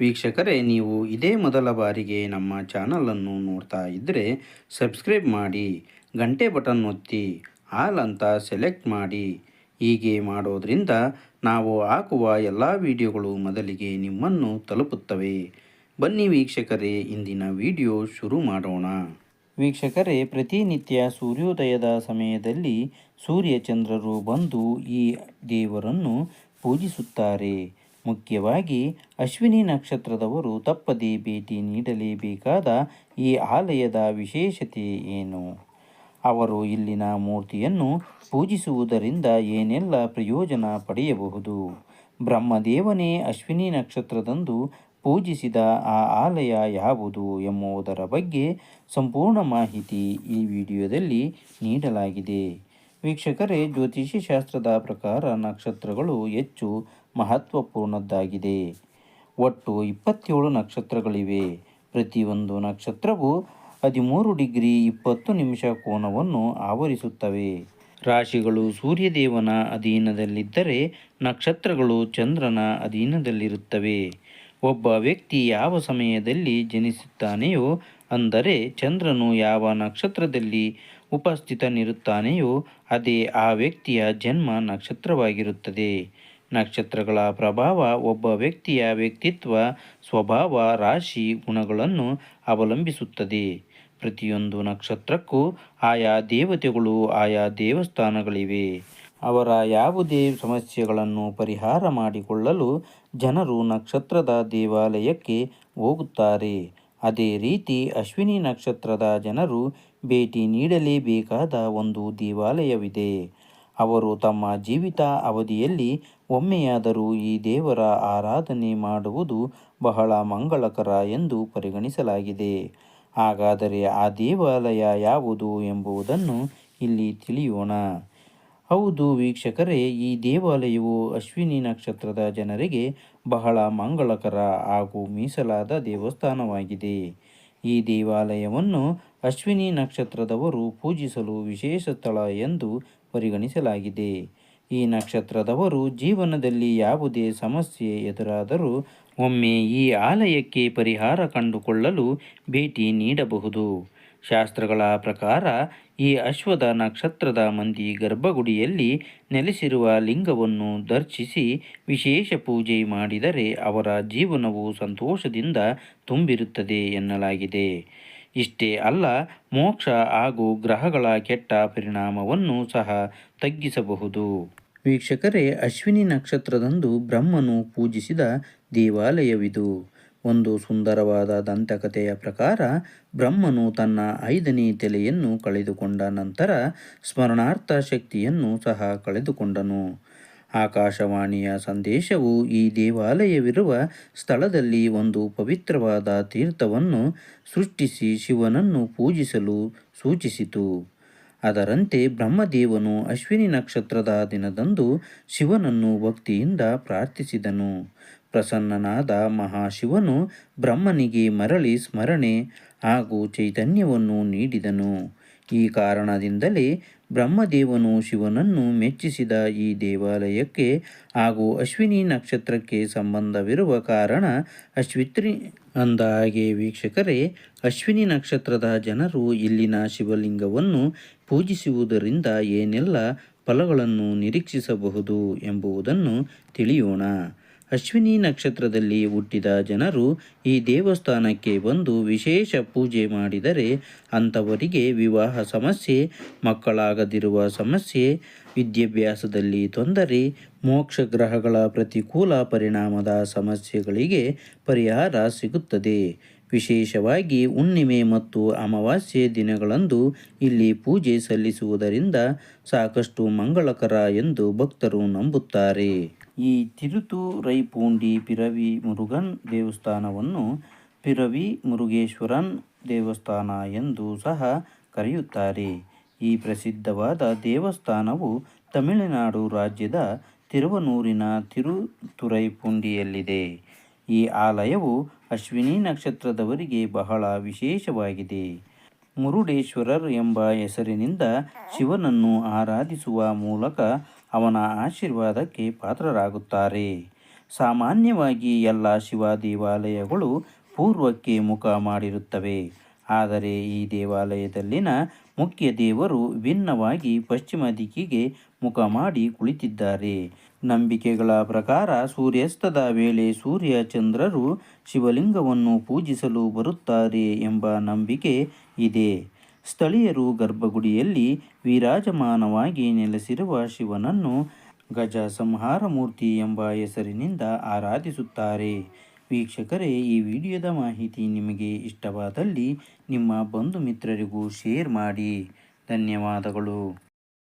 ವೀಕ್ಷಕರೇ, ನೀವು ಇದೇ ಮೊದಲ ಬಾರಿಗೆ ನಮ್ಮ ಚಾನಲನ್ನು ನೋಡ್ತಾ ಇದ್ದರೆ ಸಬ್ಸ್ಕ್ರೈಬ್ ಮಾಡಿ, ಗಂಟೆ ಬಟನ್ ಒತ್ತಿ, ಆಲ್ ಅಂತ ಸೆಲೆಕ್ಟ್ ಮಾಡಿ. ಹೀಗೆ ಮಾಡೋದರಿಂದ ನಾವು ಹಾಕುವ ಎಲ್ಲ ವಿಡಿಯೋಗಳು ಮೊದಲಿಗೆ ನಿಮ್ಮನ್ನು ತಲುಪುತ್ತವೆ. ಬನ್ನಿ ವೀಕ್ಷಕರೇ, ಇಂದಿನ ವಿಡಿಯೋ ಶುರು ಮಾಡೋಣ. ವೀಕ್ಷಕರೇ, ಪ್ರತಿನಿತ್ಯ ಸೂರ್ಯೋದಯದ ಸಮಯದಲ್ಲಿ ಸೂರ್ಯಚಂದ್ರರು ಬಂದು ಈ ದೇವರನ್ನು ಪೂಜಿಸುತ್ತಾರೆ. ಮುಖ್ಯವಾಗಿ ಅಶ್ವಿನಿ ನಕ್ಷತ್ರದವರು ತಪ್ಪದೇ ಭೇಟಿ ನೀಡಲೇಬೇಕಾದ ಈ ಆಲಯದ ವಿಶೇಷತೆ ಏನು? ಅವರು ಇಲ್ಲಿನ ಮೂರ್ತಿಯನ್ನು ಪೂಜಿಸುವುದರಿಂದ ಏನೆಲ್ಲ ಪ್ರಯೋಜನ ಪಡೆಯಬಹುದು? ಬ್ರಹ್ಮದೇವನೇ ಅಶ್ವಿನಿ ನಕ್ಷತ್ರದಂದು ಪೂಜಿಸಿದ ಆ ಆಲಯ ಯಾವುದು ಎಂಬುದರ ಬಗ್ಗೆ ಸಂಪೂರ್ಣ ಮಾಹಿತಿ ಈ ವಿಡಿಯೋದಲ್ಲಿ ನೀಡಲಾಗಿದೆ. ವೀಕ್ಷಕರೇ ಜ್ಯೋತಿಷ್ಯ ಶಾಸ್ತ್ರದ ಪ್ರಕಾರ ನಕ್ಷತ್ರಗಳು ಹೆಚ್ಚು ಮಹತ್ವಪೂರ್ಣದ್ದಾಗಿದೆ. ಒಟ್ಟು ಇಪ್ಪತ್ತೇಳು ನಕ್ಷತ್ರಗಳಿವೆ. ಪ್ರತಿಯೊಂದು ನಕ್ಷತ್ರವು ಹದಿಮೂರು ಡಿಗ್ರಿ ಇಪ್ಪತ್ತು ನಿಮಿಷ ಕೋನವನ್ನು ಆವರಿಸುತ್ತವೆ. ರಾಶಿಗಳು ಸೂರ್ಯದೇವನ ಅಧೀನದಲ್ಲಿದ್ದರೆ ನಕ್ಷತ್ರಗಳು ಚಂದ್ರನ ಅಧೀನದಲ್ಲಿರುತ್ತವೆ. ಒಬ್ಬ ವ್ಯಕ್ತಿ ಯಾವ ಸಮಯದಲ್ಲಿ ಜನಿಸುತ್ತಾನೆಯೋ, ಅಂದರೆ ಚಂದ್ರನು ಯಾವ ನಕ್ಷತ್ರದಲ್ಲಿ ಉಪಸ್ಥಿತನಿರುತ್ತಾನೆಯೋ, ಅದೇ ಆ ವ್ಯಕ್ತಿಯ ಜನ್ಮ ನಕ್ಷತ್ರವಾಗಿರುತ್ತದೆ. ನಕ್ಷತ್ರಗಳ ಪ್ರಭಾವ ಒಬ್ಬ ವ್ಯಕ್ತಿಯ ವ್ಯಕ್ತಿತ್ವ, ಸ್ವಭಾವ, ರಾಶಿ, ಗುಣಗಳನ್ನು ಅವಲಂಬಿಸುತ್ತದೆ. ಪ್ರತಿಯೊಂದು ನಕ್ಷತ್ರಕ್ಕೂ ಆಯಾ ದೇವತೆಗಳು ಆಯಾ ದೇವಸ್ಥಾನಗಳಿವೆ. ಅವರ ಯಾವುದೇ ಸಮಸ್ಯೆಗಳನ್ನು ಪರಿಹಾರ ಮಾಡಿಕೊಳ್ಳಲು ಜನರು ನಕ್ಷತ್ರದ ದೇವಾಲಯಕ್ಕೆ ಹೋಗುತ್ತಾರೆ. ಅದೇ ರೀತಿ ಅಶ್ವಿನಿ ನಕ್ಷತ್ರದ ಜನರು ಭೇಟಿ ನೀಡಲೇಬೇಕಾದ ಒಂದು ದೇವಾಲಯವಿದೆ. ಅವರು ತಮ್ಮ ಜೀವಿತ ಅವಧಿಯಲ್ಲಿ ಒಮ್ಮೆಯಾದರೂ ಈ ದೇವರ ಆರಾಧನೆ ಮಾಡುವುದು ಬಹಳ ಮಂಗಳಕರ ಎಂದು ಪರಿಗಣಿಸಲಾಗಿದೆ. ಹಾಗಾದರೆ ಆ ದೇವಾಲಯ ಯಾವುದು ಎಂಬುದನ್ನು ಇಲ್ಲಿ ತಿಳಿಯೋಣ. ಹೌದು ವೀಕ್ಷಕರೇ, ಈ ದೇವಾಲಯವು ಅಶ್ವಿನಿ ನಕ್ಷತ್ರದ ಜನರಿಗೆ ಬಹಳ ಮಂಗಳಕರ ಹಾಗೂ ಮೀಸಲಾದ ದೇವಸ್ಥಾನವಾಗಿದೆ. ಈ ದೇವಾಲಯವನ್ನು ಅಶ್ವಿನಿ ನಕ್ಷತ್ರದವರು ಪೂಜಿಸಲು ವಿಶೇಷ ಸ್ಥಳ ಎಂದು ಪರಿಗಣಿಸಲಾಗಿದೆ. ಈ ನಕ್ಷತ್ರದವರು ಜೀವನದಲ್ಲಿ ಯಾವುದೇ ಸಮಸ್ಯೆ ಎದುರಾದರೂ ಒಮ್ಮೆ ಈ ಆಲಯಕ್ಕೆ ಪರಿಹಾರ ಕಂಡುಕೊಳ್ಳಲು ಭೇಟಿ ನೀಡಬಹುದು. ಶಾಸ್ತ್ರಗಳ ಪ್ರಕಾರ, ಈ ಅಶ್ವದ ನಕ್ಷತ್ರದ ಮಂದಿ ಗರ್ಭಗುಡಿಯಲ್ಲಿ ನೆಲೆಸಿರುವ ಲಿಂಗವನ್ನು ದರ್ಶಿಸಿ ವಿಶೇಷ ಪೂಜೆ ಮಾಡಿದರೆ ಅವರ ಜೀವನವು ಸಂತೋಷದಿಂದ ತುಂಬಿರುತ್ತದೆ ಎನ್ನಲಾಗಿದೆ. ಇಷ್ಟೇ ಅಲ್ಲ, ಮೋಕ್ಷ ಹಾಗೂ ಗ್ರಹಗಳ ಕೆಟ್ಟ ಪರಿಣಾಮವನ್ನು ಸಹ ತಗ್ಗಿಸಬಹುದು. ವೀಕ್ಷಕರೇ, ಅಶ್ವಿನಿ ನಕ್ಷತ್ರದಂದು ಬ್ರಹ್ಮನು ಪೂಜಿಸಿದ ದೇವಾಲಯವಿದು. ಒಂದು ಸುಂದರವಾದ ದಂತಕಥೆಯ ಪ್ರಕಾರ, ಬ್ರಹ್ಮನು ತನ್ನ ಐದನೇ ತಲೆಯನ್ನು ಕಳೆದುಕೊಂಡ ನಂತರ ಸ್ಮರಣಾರ್ಥ ಶಕ್ತಿಯನ್ನು ಸಹ ಕಳೆದುಕೊಂಡನು. ಆಕಾಶವಾಣಿಯ ಸಂದೇಶವು ಈ ದೇವಾಲಯವಿರುವ ಸ್ಥಳದಲ್ಲಿ ಒಂದು ಪವಿತ್ರವಾದ ತೀರ್ಥವನ್ನು ಸೃಷ್ಟಿಸಿ ಶಿವನನ್ನು ಪೂಜಿಸಲು ಸೂಚಿಸಿತು. ಅದರಂತೆ ಬ್ರಹ್ಮದೇವನು ಅಶ್ವಿನಿ ನಕ್ಷತ್ರದ ದಿನದಂದು ಶಿವನನ್ನು ಭಕ್ತಿಯಿಂದ ಪ್ರಾರ್ಥಿಸಿದನು. ಪ್ರಸನ್ನನಾದ ಮಹಾಶಿವನು ಬ್ರಹ್ಮನಿಗೆ ಮರಳಿ ಸ್ಮರಣೆ ಹಾಗೂ ಚೈತನ್ಯವನ್ನು ನೀಡಿದನು. ಈ ಕಾರಣದಿಂದಲೇ ಬ್ರಹ್ಮದೇವನು ಶಿವನನ್ನು ಮೆಚ್ಚಿಸಿದ ಈ ದೇವಾಲಯಕ್ಕೆ ಹಾಗೂ ಅಶ್ವಿನಿ ನಕ್ಷತ್ರಕ್ಕೆ ಸಂಬಂಧವಿರುವ ಕಾರಣ ಅಶ್ವಿತ್ರಿ ಅಂದ ಹಾಗೆ ವೀಕ್ಷಕರೇ, ಅಶ್ವಿನಿ ನಕ್ಷತ್ರದ ಜನರು ಇಲ್ಲಿನ ಶಿವಲಿಂಗವನ್ನು ಪೂಜಿಸುವುದರಿಂದ ಏನೆಲ್ಲ ಫಲಗಳನ್ನು ನಿರೀಕ್ಷಿಸಬಹುದು ಎಂಬುದನ್ನು ತಿಳಿಯೋಣ. ಅಶ್ವಿನಿ ನಕ್ಷತ್ರದಲ್ಲಿ ಹುಟ್ಟಿದ ಜನರು ಈ ದೇವಸ್ಥಾನಕ್ಕೆ ಬಂದು ವಿಶೇಷ ಪೂಜೆ ಮಾಡಿದರೆ ಅಂಥವರಿಗೆ ವಿವಾಹ ಸಮಸ್ಯೆ, ಮಕ್ಕಳಾಗದಿರುವ ಸಮಸ್ಯೆ, ವಿದ್ಯಾಭ್ಯಾಸದಲ್ಲಿ ತೊಂದರೆ ಮೋಕ್ಷ ಗ್ರಹಗಳ ಪ್ರತಿಕೂಲ ಪರಿಣಾಮದ ಸಮಸ್ಯೆಗಳಿಗೆ ಪರಿಹಾರ ಸಿಗುತ್ತದೆ. ವಿಶೇಷವಾಗಿ ಹುಣ್ಣಿಮೆ ಮತ್ತು ಅಮಾವಾಸ್ಯೆ ದಿನಗಳಂದು ಇಲ್ಲಿ ಪೂಜೆ ಸಲ್ಲಿಸುವುದರಿಂದ ಸಾಕಷ್ಟು ಮಂಗಳಕರ ಎಂದು ಭಕ್ತರು ನಂಬುತ್ತಾರೆ. ಈ ತಿರುತು, ರೈಪೂಂಡಿ, ಪಿರವಿ ಮುರುಗನ್ ದೇವಸ್ಥಾನವನ್ನು ಪಿರವಿ ಮುರುಗೇಶ್ವರನ್ ದೇವಸ್ಥಾನ ಎಂದು ಸಹ ಕರೆಯುತ್ತಾರೆ. ಈ ಪ್ರಸಿದ್ಧವಾದ ದೇವಸ್ಥಾನವು ತಮಿಳುನಾಡು ರಾಜ್ಯದ ತಿರುವನೂರಿನ ತಿರುತುರೈಪುಂಡಿಯಲ್ಲಿದೆ. ಈ ಆಲಯವು ಅಶ್ವಿನಿ ನಕ್ಷತ್ರದವರಿಗೆ ಬಹಳ ವಿಶೇಷವಾಗಿದೆ. ಮುರುಡೇಶ್ವರರ್ ಎಂಬ ಹೆಸರಿನಿಂದ ಶಿವನನ್ನು ಆರಾಧಿಸುವ ಮೂಲಕ ಅವನ ಆಶೀರ್ವಾದಕ್ಕೆ ಪಾತ್ರರಾಗುತ್ತಾರೆ. ಸಾಮಾನ್ಯವಾಗಿ ಎಲ್ಲ ಶಿವ ದೇವಾಲಯಗಳು ಪೂರ್ವಕ್ಕೆ ಮುಖ ಮಾಡಿರುತ್ತವೆ. ಆದರೆ ಈ ದೇವಾಲಯದಲ್ಲಿನ ಮುಖ್ಯ ದೇವರು ಭಿನ್ನವಾಗಿ ಪಶ್ಚಿಮ ದಿಕ್ಕಿಗೆ ಮುಖ ಮಾಡಿ ಕುಳಿತಿದ್ದಾರೆ. ನಂಬಿಕೆಗಳ ಪ್ರಕಾರ ಸೂರ್ಯಾಸ್ತದ ವೇಳೆ ಸೂರ್ಯ ಚಂದ್ರರು ಶಿವಲಿಂಗವನ್ನು ಪೂಜಿಸಲು ಬರುತ್ತಾರೆ ಎಂಬ ನಂಬಿಕೆ ಇದೆ. ಸ್ಥಳೀಯರು ಗರ್ಭಗುಡಿಯಲ್ಲಿ ವಿರಾಜಮಾನವಾಗಿ ನೆಲೆಸಿರುವ ಶಿವನನ್ನು ಗಜ ಸಂಹಾರ ಮೂರ್ತಿ ಎಂಬ ಹೆಸರಿನಿಂದ ಆರಾಧಿಸುತ್ತಾರೆ. ವೀಕ್ಷಕರೇ, ಈ ವಿಡಿಯೋದ ಮಾಹಿತಿ ನಿಮಗೆ ಇಷ್ಟವಾದಲ್ಲಿ ನಿಮ್ಮ ಬಂಧು ಮಿತ್ರರಿಗೂ ಶೇರ್ ಮಾಡಿ. ಧನ್ಯವಾದಗಳು.